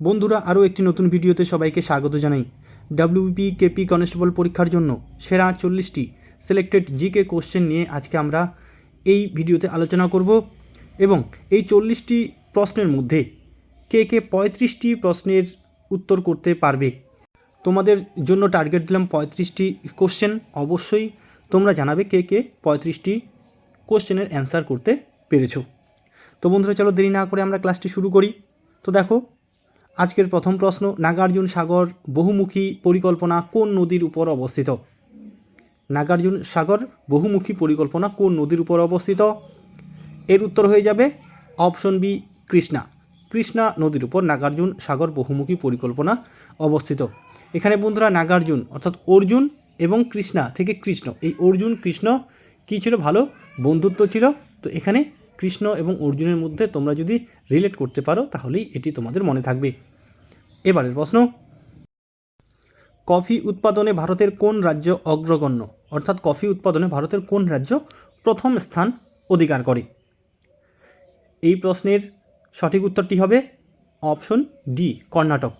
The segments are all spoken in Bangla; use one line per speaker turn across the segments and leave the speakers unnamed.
বন্ধুরা, আরও একটি নতুন ভিডিওতে সবাইকে স্বাগত জানাই। ডাব্লিউপি কেপি কনস্টেবল পরীক্ষার জন্য সেরা চল্লিশটি সিলেক্টেড জিকে কোশ্চেন নিয়ে আজকে আমরা এই ভিডিওতে আলোচনা করব এবং এই চল্লিশটি প্রশ্নের মধ্যে কে কে পঁয়ত্রিশটি প্রশ্নের উত্তর করতে পারবে। তোমাদের জন্য টার্গেট দিলাম পঁয়ত্রিশটি কোশ্চেন অবশ্যই তোমরা জানাবে কে কে পঁয়ত্রিশটি কোশ্চেনের অ্যান্সার করতে পেরেছ। তো বন্ধুরা, চলো দেরি না করে আমরা ক্লাসটি শুরু করি। তো দেখো আজকের প্রথম প্রশ্ন, নাগার্জুন সাগর বহুমুখী পরিকল্পনা কোন নদীর উপর অবস্থিত? নাগার্জুন সাগর বহুমুখী পরিকল্পনা কোন নদীর উপর অবস্থিত? এর উত্তর হয়ে যাবে অপশন বি, কৃষ্ণা। কৃষ্ণা নদীর উপর নাগার্জুন সাগর বহুমুখী পরিকল্পনা অবস্থিত। এখানে বন্ধুরা, নাগার্জুন, অর্থাৎ অর্জুন এবং কৃষ্ণা থেকে কৃষ্ণ। এই অর্জুন, কৃষ্ণ কী ছিল? ভালো বন্ধুত্ব ছিল। তো এখানে কৃষ্ণ এবং অর্জুনের মধ্যে তোমরা যদি রিলেট করতে পারো, তাহলেই এটি তোমাদের মনে থাকবে। এবারের প্রশ্ন। কফি উৎপাদনে ভারতের কোন রাজ্য অগ্রগণ্য? অর্থাৎ কফি উৎপাদনে ভারতের কোন রাজ্য প্রথম স্থান অধিকার করে? এই প্রশ্নের সঠিক উত্তরটি হবে অপশন ডি, কর্ণাটক।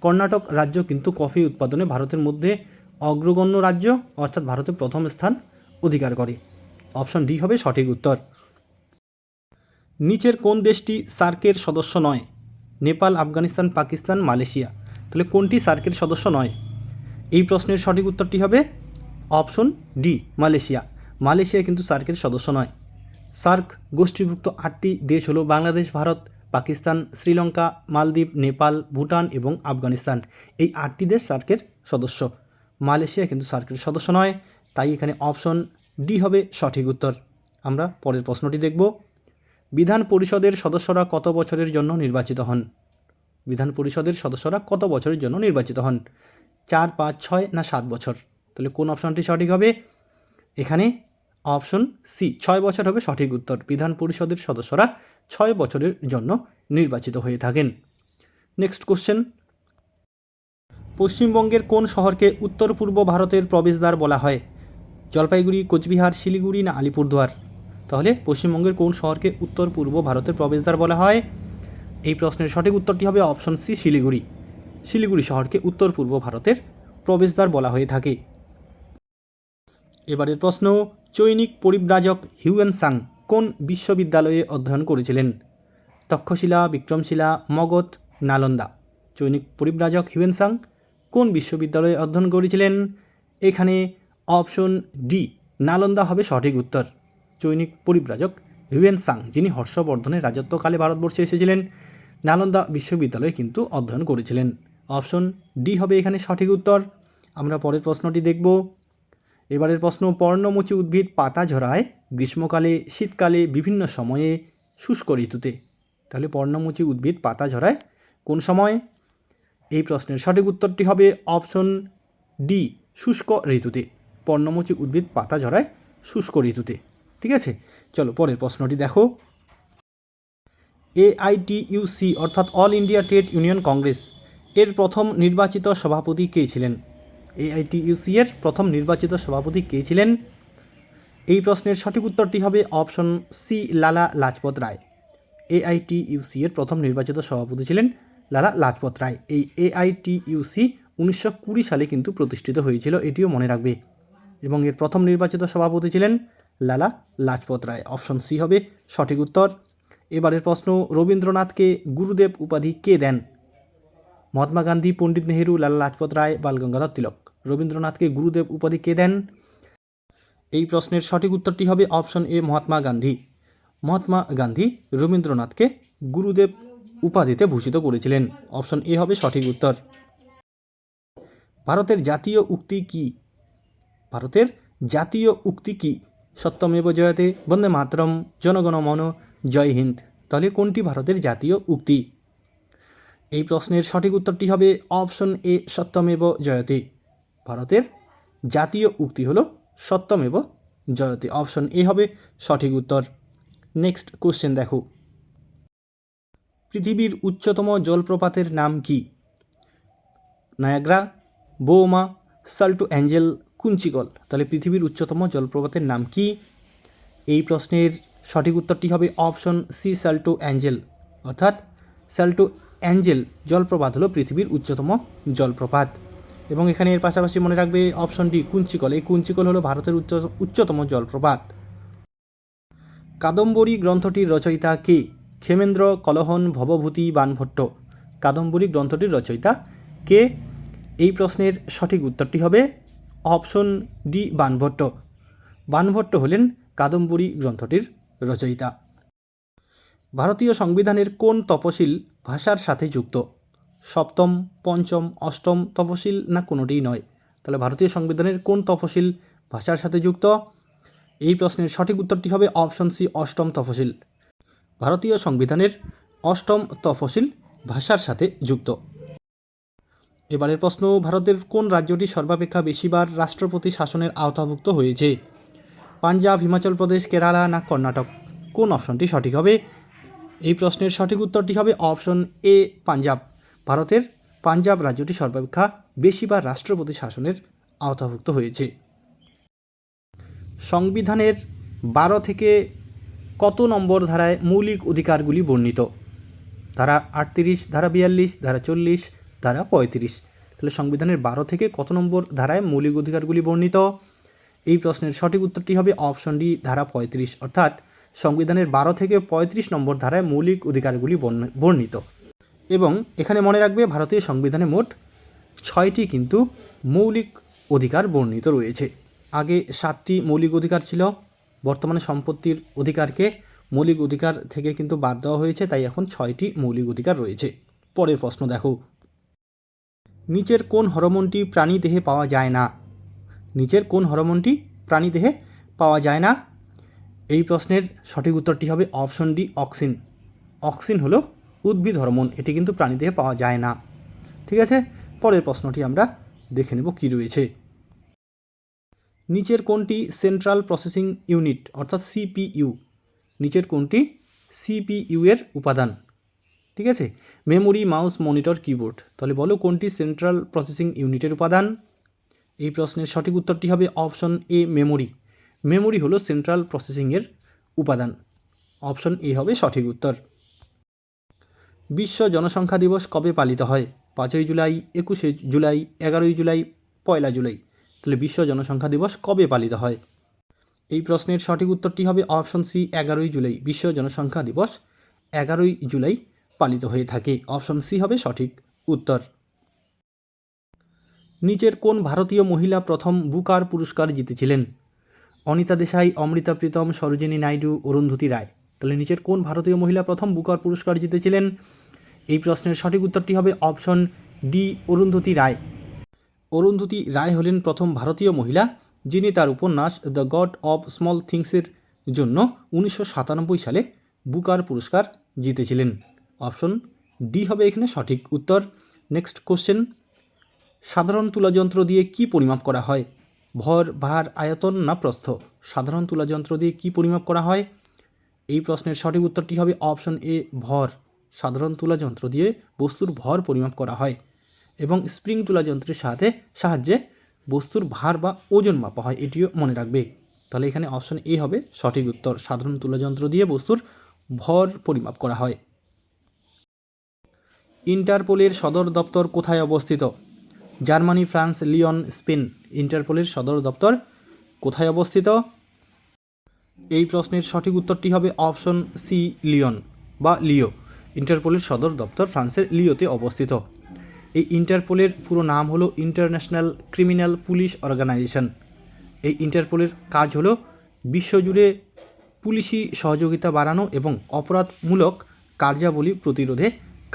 কর্ণাটক রাজ্য কিন্তু কফি উৎপাদনে ভারতের মধ্যে অগ্রগণ্য রাজ্য, অর্থাৎ ভারতের প্রথম স্থান অধিকার করে। অপশন ডি হবে সঠিক উত্তর। নিচের কোন দেশটি সার্কের সদস্য নয়? নেপাল, আফগানিস্তান, পাকিস্তান, মালয়েশিয়া। তাহলে কোনটি সার্কের সদস্য নয়? এই প্রশ্নের সঠিক উত্তরটি হবে অপশন ডি, মালয়েশিয়া। মালয়েশিয়া কিন্তু সার্কের সদস্য নয়। সার্ক গোষ্ঠীভুক্ত আটটি দেশ হলো বাংলাদেশ, ভারত, পাকিস্তান, শ্রীলঙ্কা, মালদ্বীপ, নেপাল, ভুটান এবং আফগানিস্তান। এই আটটি দেশ সার্কের সদস্য। মালয়েশিয়া কিন্তু সার্কের সদস্য নয়। তাই এখানে অপশন ডি হবে সঠিক উত্তর। আমরা পরের প্রশ্নটি দেখব। বিধান পরিষদের সদস্যরা কত বছরের জন্য নির্বাচিত হন? বিধান পরিষদের সদস্যরা কত বছরের জন্য নির্বাচিত হন? চার, পাঁচ, ছয় না সাত বছর? তাহলে কোন অপশনটি সঠিক হবে? এখানে অপশন সি, ছয় বছর হবে সঠিক উত্তর। বিধান পরিষদের সদস্যরা ছয় বছরের জন্য নির্বাচিত হয়ে থাকেন। Next question. পশ্চিমবঙ্গের কোন শহরকে উত্তর পূর্ব ভারতের প্রবেশদ্বার বলা হয়? জলপাইগুড়ি, কোচবিহার, শিলিগুড়ি না আলিপুরদুয়ার? তাহলে পশ্চিমবঙ্গের কোন শহরকে উত্তর পূর্ব ভারতের প্রবেশদ্বার বলা হয়? এই প্রশ্নের সঠিক উত্তরটি হবে অপশন সি, শিলিগুড়ি। শিলিগুড়ি শহরকে উত্তর পূর্ব ভারতের প্রবেশদ্বার বলা হয়ে থাকে। এবারের প্রশ্ন, চৈনিক পরিব্রাজক হিউয়েন সাং কোন বিশ্ববিদ্যালয়ে অধ্যয়ন করেছিলেন? তক্ষশিলা, বিক্রমশিলা, মগধ, নালন্দা। চৈনিক পরিব্রাজক হিউয়েন সাং কোন বিশ্ববিদ্যালয়ে অধ্যয়ন করেছিলেন? এখানে অপশন ডি, নালন্দা হবে সঠিক উত্তর। চৈনিক পরিব্রাজক হিউয়েন সাং, যিনি হর্ষবর্ধনের রাজত্বকালে ভারতবর্ষে এসেছিলেন। নালন্দা বিশ্ববিদ্যালয়ে কিন্তু অধ্যয়ন করেছিলেন। অপশন ডি হবে এখানে সঠিক উত্তর। আমরা পরের প্রশ্নটি দেখব। এবারের প্রশ্ন, পর্ণমোচী উদ্ভিদ পাতা ঝরায় গ্রীষ্মকালে, শীতকালে বিভিন্ন সময়ে শুষ্ক ঋতুতে। তাহলে পর্ণমোচী উদ্ভিদ পাতা ঝরায় কোন সময়? এই প্রশ্নের সঠিক উত্তরটি হবে অপশন ডি, শুষ্ক ঋতুতে। পর্ণমোচী উদ্ভিদ পাতা ঝরায় শুষ্ক ঋতুতে। ঠিক আছে? চলো, পরের প্রশ্নটি দেখো। এআইটিইউসি অর্থাৎ all India trade union congress, এর প্রথম নির্বাচিত সভাপতি কে ছিলেন? এআইটিইউসি এর প্রথম নির্বাচিত সভাপতি কে ছিলেন? এই প্রশ্নের সঠিক উত্তরটি হবে option C, Lala Lajpat Rai. AITUC এর প্রথম নির্বাচিত সভাপতি ছিলেন লালা লাজপত রায়। এই এআইটিইউসি উনিশশো কুড়ি সালে কিন্তু প্রতিষ্ঠিত হয়েছিল, এটিও মনে রাখবে। এবং এর প্রথম নির্বাচিত সভাপতি ছিলেন লালা লাজপত রায়। অপশন সি হবে সঠিক উত্তর। এবারের প্রশ্ন, রবীন্দ্রনাথকে গুরুদেব উপাধি কে দেন? মহাত্মা গান্ধী, পণ্ডিত নেহেরু, লালা লাজপত রায় বালগঙ্গাধর তিলক। রবীন্দ্রনাথকে গুরুদেব উপাধি কে দেন? এই প্রশ্নের সঠিক উত্তরটি হবে অপশন এ, মহাত্মা গান্ধী। মহাত্মা গান্ধী রবীন্দ্রনাথকে গুরুদেব উপাধিতে ভূষিত করেছিলেন। অপশন এ হবে সঠিক উত্তর। ভারতের জাতীয় উক্তি কি? ভারতের জাতীয় উক্তি কি? সত্যমেব জয়তে বন্দে মাতরম, জনগণ মন, জয় হিন্দ। তাহলে কোনটি ভারতের জাতীয় উক্তি? এই প্রশ্নের সঠিক উত্তরটি হবে অপশন এ সত্যমেব জয়তে। ভারতের জাতীয় উক্তি হলো সত্যমেব জয়তে। অপশন এ হবে সঠিক উত্তর। নেক্সট কোশ্চেন দেখো। পৃথিবীর উচ্চতম জলপ্রপাতের নাম কি? নায়াগ্রা, বোমা, সাল্টু অ্যাঞ্জেল কুঞ্চিকল তাহলে পৃথিবীর উচ্চতম জলপ্রপাতের নাম কি? এই প্রশ্নের সঠিক উত্তরটি হবে অপশন সি, সাল্টো অ্যাঞ্জেল। অর্থাৎ সাল্টো অ্যাঞ্জেল জলপ্রপাত হলো পৃথিবীর উচ্চতম জলপ্রপাত। এবং এখানে এর পাশাপাশি মনে রাখবে অপশন ডি কুঞ্চিকল এই কুঞ্চিকল হলো ভারতের উচ্চ, উচ্চতম জলপ্রপাত। কাদম্বরী গ্রন্থটির রচয়িতা কে? ক্ষেমেন্দ্র কলহন ভবভূতি বানভট্ট। কাদম্বরী গ্রন্থটির রচয়িতা কে? এই প্রশ্নের সঠিক উত্তরটি হবে অপশন ডি বানভট্ট। বানভট্ট হলেন কাদম্বরী গ্রন্থটির রচয়িতা। ভারতীয় সংবিধানের কোন তপশিল ভাষার সাথে যুক্ত? সপ্তম, পঞ্চম, অষ্টম তপশিল না কোনোটিই নয়? তাহলে ভারতীয় সংবিধানের কোন তপশিল ভাষার সাথে যুক্ত? এই প্রশ্নের সঠিক উত্তরটি হবে অপশন সি, অষ্টম তফসিল ভারতীয় সংবিধানের অষ্টম তফসিল ভাষার সাথে যুক্ত। এবারের প্রশ্ন, ভারতের কোন রাজ্যটি সর্বাপেক্ষা বেশিবার রাষ্ট্রপতি শাসনের আওতাভুক্ত হয়েছে? পাঞ্জাব, হিমাচল প্রদেশ, কেরালা না কর্ণাটক? কোন অপশনটি সঠিক হবে? এই প্রশ্নের সঠিক উত্তরটি হবে অপশন এ, পাঞ্জাব। ভারতের পাঞ্জাব রাজ্যটি সর্বাপেক্ষা বেশিবার রাষ্ট্রপতি শাসনের আওতাভুক্ত হয়েছে। সংবিধানের বারো থেকে কত নম্বর ধারায় মৌলিক অধিকারগুলি বর্ণিত? ধারা আটত্রিশ, ধারা বিয়াল্লিশ, ধারা চল্লিশ ধারা পঁয়ত্রিশ। তাহলে সংবিধানের বারো থেকে কত নম্বর ধারায় মৌলিক অধিকারগুলি বর্ণিত? এই প্রশ্নের সঠিক উত্তরটি হবে অপশন ডি, ধারা পঁয়ত্রিশ। অর্থাৎ সংবিধানের বারো থেকে পঁয়ত্রিশ নম্বর ধারায় মৌলিক অধিকারগুলি বর্ণ- বর্ণিত। এবং এখানে মনে রাখবে ভারতীয় সংবিধানে মোট ছয়টি কিন্তু মৌলিক অধিকার বর্ণিত রয়েছে। আগে সাতটি মৌলিক অধিকার ছিল, বর্তমানে সম্পত্তির অধিকারকে মৌলিক অধিকার থেকে কিন্তু বাদ দেওয়া হয়েছে, তাই এখন ছয়টি মৌলিক অধিকার রয়েছে। পরের প্রশ্ন দেখো। নিচের কোন হরমোনটি প্রাণী দেহে পাওয়া যায় না? নিচের কোন হরমোনটি প্রাণী দেহে পাওয়া যায় না? এই প্রশ্নের সঠিক উত্তরটি হবে অপশন ডি, অক্সিন। অক্সিন হলো উদ্ভিদ হরমোন, এটি কিন্তু প্রাণীদেহে পাওয়া যায় না। ঠিক আছে? পরের প্রশ্নটি আমরা দেখে নেব কী রয়েছে। নিচের কোনটি সেন্ট্রাল প্রসেসিং ইউনিট, অর্থাৎ সিপিইউ নিচের কোনটি সিপিইউ এর উপাদান? ঠিক আছে? Memory, mouse, monitor, keyboard. তাহলে বলো কোনটি সেন্ট্রাল প্রসেসিং ইউনিটের উপাদান? এই প্রশ্নের সঠিক উত্তরটি হবে অপশন এ, মেমোরি। মেমোরি হলো সেন্ট্রাল প্রসেসিংয়ের উপাদান। অপশন এ হবে সঠিক উত্তর। বিশ্ব জনসংখ্যা দিবস কবে পালিত হয়? পাঁচই জুলাই, একুশে জুলাই, এগারোই জুলাই, পয়লা জুলাই। তাহলে বিশ্ব জনসংখ্যা দিবস কবে পালিত হয়? এই প্রশ্নের সঠিক উত্তরটি হবে অপশন সি, এগারোই জুলাই। বিশ্ব জনসংখ্যা দিবস, এগারোই জুলাই পালিত হয়ে থাকে। অপশন সি হবে সঠিক উত্তর। নিচের কোন ভারতীয় মহিলা প্রথম বুকার পুরস্কার জিতেছিলেন? অনিতা দেশাই, অমৃতা প্রীতম, সরোজিনী নাইডু, অরুন্ধতী রায়। তাহলে নিচের কোন ভারতীয় মহিলা প্রথম বুকার পুরস্কার জিতেছিলেন? এই প্রশ্নের সঠিক উত্তরটি হবে অপশন ডি, অরুন্ধতী রায়। অরুন্ধতী রায় হলেন প্রথম ভারতীয় মহিলা, যিনি তার উপন্যাস দ্য গড অব স্মল থিংসের জন্য উনিশশো সাতানব্বই সালে বুকার পুরস্কার জিতেছিলেন। অপশন ডি হবে এখানে সঠিক উত্তর। নেক্সট কোশ্চেন, সাধারণ তুলাযন্ত্র দিয়ে কি পরিমাপ করা হয়? ভর, ভার, আয়তন না প্রস্থ? সাধারণ তুলাযন্ত্র দিয়ে কি পরিমাপ করা হয়? এই প্রশ্নের সঠিক উত্তরটি হবে অপশন এ, ভর। সাধারণ তুলাযন্ত্র দিয়ে বস্তুর ভর পরিমাপ করা হয় এবং স্প্রিং তুলাযন্ত্রের সাথে সাহায্যে বস্তুর ভার বা ওজন মাপা হয়, এটিও মনে রাখবে। তাহলে এখানে অপশন এ হবে সঠিক উত্তর। সাধারণ তুলাযন্ত্র দিয়ে বস্তুর ভর পরিমাপ করা হয়। ইন্টারপোলের সদর দপ্তর কোথায় অবস্থিত? Germany, France, Lyon, Spain. ইন্টারপোলের সদর দপ্তর কোথায় অবস্থিত? এই প্রশ্নের সঠিক উত্তরটি হবে অপশন সি, লিওন বা লিও। ইন্টারপোলের সদর দপ্তর ফ্রান্সের লিওতে অবস্থিত। এই ইন্টারপোলের পুরো নাম হলো ইন্টারন্যাশনাল ক্রিমিনাল পুলিশ অর্গানাইজেশন। এই ইন্টারপোলের কাজ হলো বিশ্বজুড়ে পুলিশি সহযোগিতা বাড়ানো এবং অপরাধমূলক কার্যাবলী প্রতিরোধে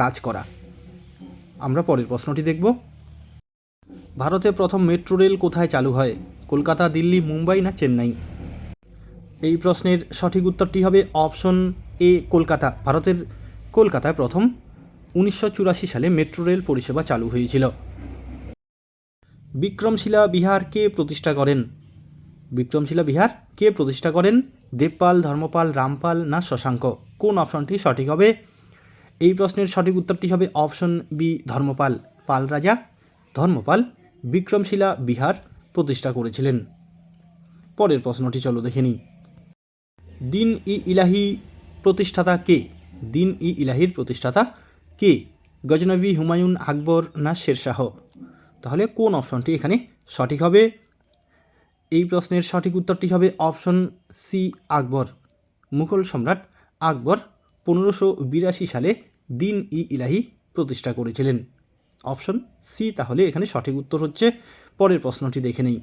কাজ করা। আমরা পরের প্রশ্নটি দেখব। ভারতে প্রথম মেট্রো রেল কোথায় চালু হয়? কলকাতা, দিল্লি, মুম্বাই না চেন্নাই? এই প্রশ্নের সঠিক উত্তরটি হবে অপশন এ, কলকাতা। ভারতের কলকাতায় প্রথম উনিশশো চুরাশি সালে মেট্রো রেল পরিষেবা চালু হয়েছিল। বিক্রমশিলা বিহার কে প্রতিষ্ঠা করেন? বিক্রমশিলা বিহার কে প্রতিষ্ঠা করেন? দেবপাল, ধর্মপাল, রামপাল না শশাঙ্ক? কোন অপশনটি সঠিক হবে? এই প্রশ্নের সঠিক উত্তরটি হবে অপশন বি, ধর্মপাল পাল রাজা। ধর্মপাল বিক্রমশিলা বিহার প্রতিষ্ঠা করেছিলেন। পরের প্রশ্নটি চলো দেখে নিই। দিন ই ইলাহি প্রতিষ্ঠাতা কে? দিন ই ইলাহির প্রতিষ্ঠাতা কে? গজনবী হুমায়ুন আকবর না শেরশাহ? তাহলে কোন অপশনটি এখানে সঠিক হবে? এই প্রশ্নের সঠিক উত্তরটি হবে অপশন সি, আকবর। মুঘল সম্রাট আকবর পনেরোশো বিরাশি সালে দিন ই ইলাহি প্রতিষ্ঠা করেছিলেন। অপশন সি তাহলে এখানে সঠিক উত্তর হচ্ছে পরের প্রশ্নটি দেখে নেই।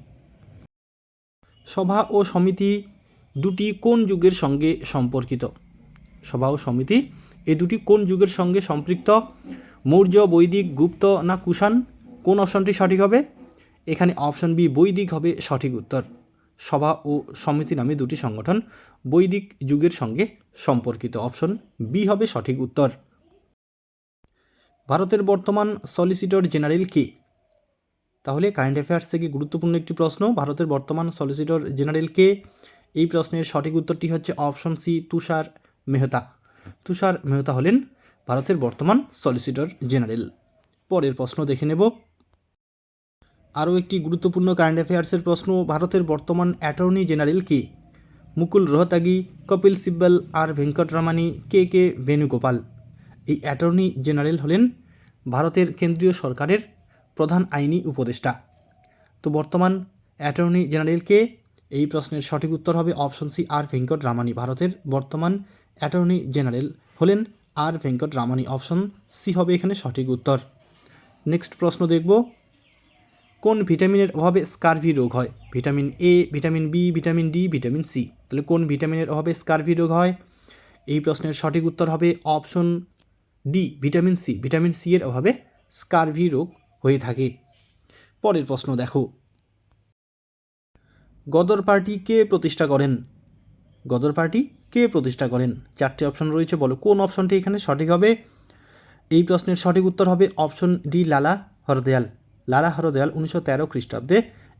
সভা ও সমিতি দুটি কোন যুগের সঙ্গে সম্পর্কিত? সভা ও সমিতি, এ দুটি কোন যুগের সঙ্গে সম্পৃক্ত? মৌর্য, বৈদিক, গুপ্ত না কুষাণ? কোন অপশনটি সঠিক হবে? এখানে অপশন বি, বৈদিক হবে সঠিক উত্তর। সভা ও সমিতি নামে দুটি সংগঠন বৈদিক যুগের সঙ্গে সম্পর্কিত। অপশন বি হবে সঠিক উত্তর। ভারতের বর্তমান সলিসিটর জেনারেল কে? তাহলে কারেন্ট অ্যাফেয়ার্স থেকে গুরুত্বপূর্ণ একটি প্রশ্ন, ভারতের বর্তমান সলিসিটর জেনারেল কে? এই প্রশ্নের সঠিক উত্তরটি হচ্ছে অপশন সি তুষার মেহতা। তুষার মেহতা হলেন ভারতের বর্তমান সলিসিটর জেনারেল পরের প্রশ্ন দেখে নেব। আরও একটি গুরুত্বপূর্ণ কারেন্ট অ্যাফেয়ার্সের প্রশ্ন, ভারতের বর্তমান অ্যাটর্নি জেনারেল কে? মুকুল রোহতাগি, কপিল সিব্বল আর ভেঙ্কটরামানি কে কে বেণুগোপাল? এই অ্যাটর্নি জেনারেল হলেন ভারতের কেন্দ্রীয় সরকারের প্রধান আইনি উপদেষ্টা। তো বর্তমান অ্যাটর্নি জেনারেলকে এই প্রশ্নের সঠিক উত্তর হবে option C R Venkat Ramani. ভারতের বর্তমান অ্যাটর্নি জেনারেল হলেন R Venkat Ramani. Option C হবে এখানে সঠিক উত্তর। নেক্সট প্রশ্ন দেখব। কোন ভিটামিনের অভাবে স্কারভি রোগ হয়? Vitamin A, vitamin B, vitamin D, vitamin C. তাহলে কোন ভিটামিনের অভাবে স্কারভি রোগ হয়? এই প্রশ্নের সঠিক উত্তর হবে option D vitamin C vitamin C এর অভাবে স্কারভি রোগ হয়ে থাকে। পরের প্রশ্ন দেখো। গদর পার্টি কে প্রতিষ্ঠা করেন? গদর পার্টি কে প্রতিষ্ঠা করেন? চারটি অপশন রয়েছে, বলো। কোন অপশনটি এখানে সঠিক হবে? এই প্রশ্নের সঠিক উত্তর হবে অপশন ডি, লালা হরদয়াল। লালা হরদয়াল উনিশশো তেরো খ্রিস্টাব্দে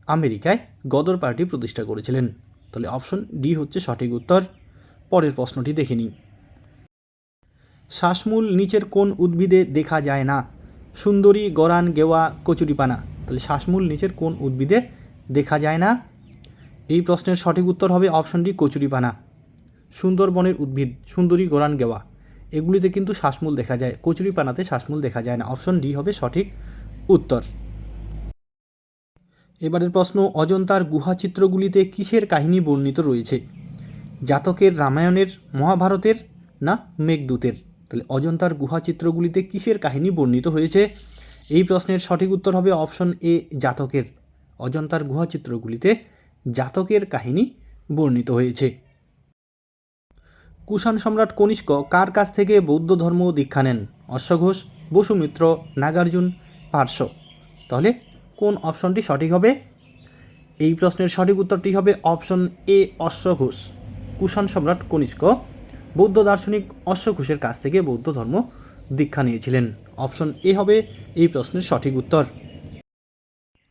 আমেরিকায় গদর পার্টি প্রতিষ্ঠা করেছিলেন। তাহলে অপশন ডি হচ্ছে সঠিক উত্তর। পরের প্রশ্নটি দেখে নিই। শ্বাসমূল নিচের কোন উদ্ভিদে দেখা যায় না। সুন্দরী, গরান, গেওয়া, কচুরিপানা। তাহলে শ্বাসমূল নিচের কোন উদ্ভিদে দেখা যায় না। এই প্রশ্নের সঠিক উত্তর হবে অপশন ডি, কচুরিপানা। সুন্দরবনের উদ্ভিদ, সুন্দরী, গোরান, গেওয়া। এগুলিতে কিন্তু শ্বাসমূল দেখা যায়, কচুরিপানাতে শ্বাসমূল দেখা যায় না। অপশন ডি হবে সঠিক উত্তর। এবারের প্রশ্ন, অজন্তার গুহাচিত্রগুলিতে কিসের কাহিনী বর্ণিত রয়েছে? জাতকের রামায়ণের, মহাভারতের না মেঘদূতের? তাহলে অজন্তার গুহা চিত্রগুলিতে কিসের কাহিনী বর্ণিত হয়েছে? এই প্রশ্নের সঠিক উত্তর হবে অপশন এ, জাতকের। অজন্তার গুহা চিত্রগুলিতে জাতকের কাহিনী বর্ণিত হয়েছে। কুষাণ সম্রাট কনিষ্ক কার কাছ থেকে বৌদ্ধ ধর্ম দীক্ষা নেন? অশ্বঘোষ, বসুমিত্র, নাগার্জুন, পার্শ্ব। তাহলে কোন অপশনটি সঠিক হবে? এই প্রশ্নের সঠিক উত্তরটি হবে অপশন এ, অশ্বঘোষ। কুষাণ সম্রাট কনিষ্ক বৌদ্ধ দার্শনিক অশ্বঘোষের কাছ থেকে বৌদ্ধ ধর্ম দীক্ষা নিয়েছিলেন। অপশন এ হবে এই প্রশ্নের সঠিক উত্তর।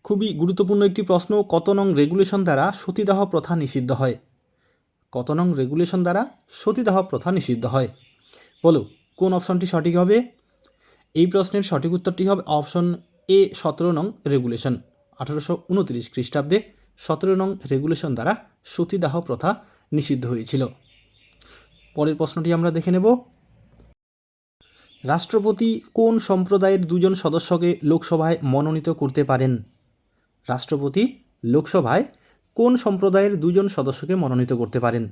খুবই গুরুত্বপূর্ণ একটি প্রশ্ন কত নং রেগুলেশন দ্বারা সতীদাহ প্রথা নিষিদ্ধ হয়? কত নং রেগুলেশন দ্বারা সতীদাহ প্রথা নিষিদ্ধ হয়? বলো, কোন অপশনটি সঠিক হবে? এই প্রশ্নের সঠিক উত্তরটি হবে অপশন এ, সতেরো নং রেগুলেশন, আঠারোশো উনত্রিশ খ্রিস্টাব্দে সতেরো নং রেগুলেশন দ্বারা সতীদাহ প্রথা নিষিদ্ধ হয়েছিল। পরের প্রশ্নটি আমরা দেখে নেব। রাষ্ট্রপতি কোন সম্প্রদায়ের দুজন সদস্যকে লোকসভায় মনোনীত করতে পারেন? রাষ্ট্রপতি লোকসভায় কোন সম্প্রদায়ের দুজন সদস্যকে মনোনীত করতে পারেন?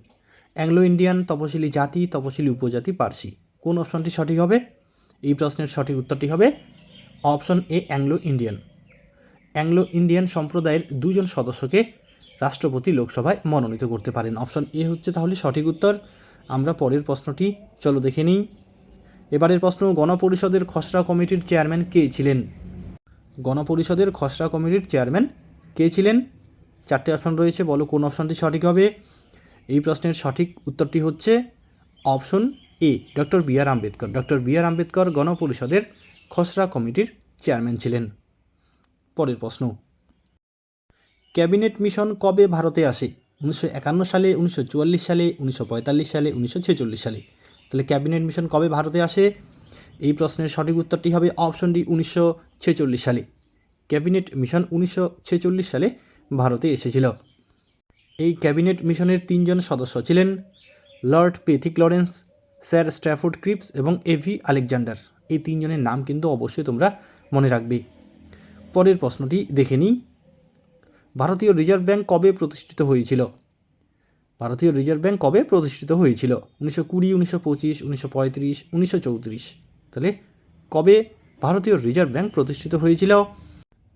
অ্যাংলো ইন্ডিয়ান, তপশিলি জাতি, তপশিলি উপজাতি, পার্সি। কোন অপশনটি সঠিক হবে? এই প্রশ্নের সঠিক উত্তরটি হবে option A, Anglo Indian. Anglo Indian সম্প্রদায়ের দুজন সদস্যকে রাষ্ট্রপতি লোকসভায় মনোনীত করতে পারেন। অপশন এ হচ্ছে তাহলে সঠিক উত্তর। আমরা পরের প্রশ্নটি, চলো দেখে নিই। এবারের প্রশ্ন, গণপরিষদের খসড়া কমিটির চেয়ারম্যান কে ছিলেন? গণপরিষদের খসড়া কমিটির চেয়ারম্যান কে ছিলেন? চারটে অপশন রয়েছে, বলো কোন অপশনটি সঠিক হবে। এই প্রশ্নের সঠিক উত্তরটি হচ্ছে option A, doctor B R Ambedkar. Doctor B R Ambedkar গণপরিষদের খসড়া কমিটির চেয়ারম্যান ছিলেন। পরের প্রশ্ন, ক্যাবিনেট মিশন কবে ভারতে আসে? উনিশশো একান্ন সালে, উনিশশো চুয়াল্লিশ সালে, উনিশশো পঁয়তাল্লিশ সালে, উনিশশো ছেচল্লিশ সালে। তাহলে ক্যাবিনেট মিশন কবে ভারতে আসে? এই প্রশ্নের সঠিক উত্তরটি হবে অপশন ডি উনিশশো ছেচল্লিশ সালে। ক্যাবিনেট মিশন উনিশশো ছেচল্লিশ সালে ভারতে এসেছিল। এই ক্যাবিনেট মিশনের তিনজন সদস্য ছিলেন lord Pethick Lawrence, sir Stafford Cripps এবং এভি আলেকজান্ডার। এই তিনজনের নাম কিন্তু অবশ্যই তোমরা মনে রাখবে। পরের প্রশ্নটি দেখে নিই। ভারতীয় রিজার্ভ ব্যাংক কবে প্রতিষ্ঠিত হয়েছিল? ভারতীয় রিজার্ভ ব্যাংক কবে প্রতিষ্ঠিত হয়েছিল? উনিশশো কুড়ি, উনিশশো পঁচিশ, উনিশশো পঁয়ত্রিশ, উনিশশো চৌত্রিশ। তাহলে কবে ভারতীয় রিজার্ভ ব্যাংক প্রতিষ্ঠিত হয়েছিল?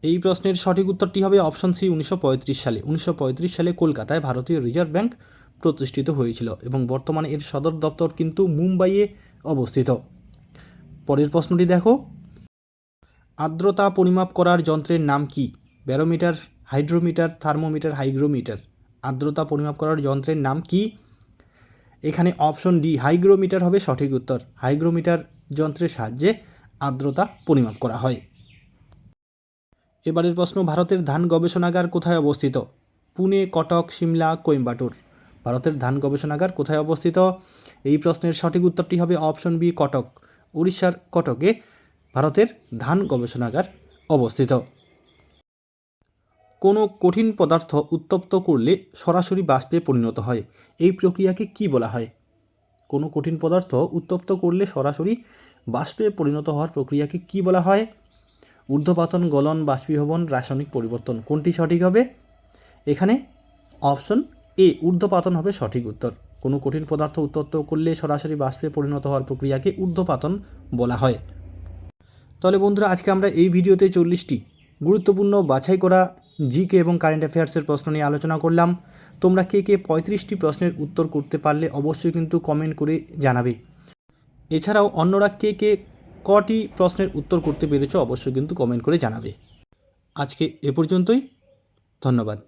এই প্রশ্নের সঠিক উত্তরটি হবে অপশন সি, উনিশশো পঁয়ত্রিশ সালে। উনিশশো পঁয়ত্রিশ সালে কলকাতায় ভারতীয় রিজার্ভ ব্যাংক প্রতিষ্ঠিত হয়েছিল এবং বর্তমানে এর সদর দপ্তর কিন্তু মুম্বাইয়ে অবস্থিত। পরের প্রশ্নটি দেখো। আর্দ্রতা পরিমাপ করার যন্ত্রের নাম কি? Barometer hydrometer, thermometer, hygrometer. আর্দ্রতা পরিমাপ করার যন্ত্রের নাম কি? এখানে অপশন ডি, হাইগ্রোমিটার হবে সঠিক উত্তর। হাইগ্রোমিটার যন্ত্রের সাহায্যে আর্দ্রতা পরিমাপ করা হয়। এবারের প্রশ্ন, ভারতের ধান গবেষণাগার কোথায় অবস্থিত? পুনে, কটক, সিমলা, কোয়েম্বাটুর। ভারতের ধান গবেষণাগার কোথায় অবস্থিত? এই প্রশ্নের সঠিক উত্তরটি হবে অপশন বি, কটক। উড়িষ্যার কটকে ভারতের ধান গবেষণাগার অবস্থিত। কোনো কঠিন পদার্থ উত্তপ্ত করলে সরাসরি বাষ্পে পরিণত হয়। এই প্রক্রিয়াকে কি বলা হয়? কোনো কঠিন পদার্থ উত্তপ্ত করলে সরাসরি বাষ্পে পরিণত হওয়ার প্রক্রিয়াকে কি বলা হয়? ঊর্ধ্বপাতন, গলন, বাষ্পীভবন, রাসায়নিক পরিবর্তন, কোনটি সঠিক হবে? এখানে অপশন এ, ঊর্ধ্বপাতন হবে সঠিক উত্তর। কোনো কঠিন পদার্থ উত্তপ্ত করলে সরাসরি বাষ্পে পরিণত হওয়ার প্রক্রিয়াকে ঊর্ধ্বপাতন বলা হয়। তাহলে বন্ধুরা, আজকে আমরা এই ভিডিওতে চল্লিশটি গুরুত্বপূর্ণ বাছাই করা জিকে এবং কারেন্ট অ্যাফেয়ার্সের প্রশ্ন নিয়ে আলোচনা করলাম। তোমরা কে কে পঁয়ত্রিশটি প্রশ্নের উত্তর করতে পারলে অবশ্যই কিন্তু কমেন্ট করে জানাবে। এছাড়াও অন্যরা কে কে কটি প্রশ্নের উত্তর করতে পেরেছ অবশ্যই কিন্তু কমেন্ট করে জানাবে। আজকে এ পর্যন্তই। ধন্যবাদ।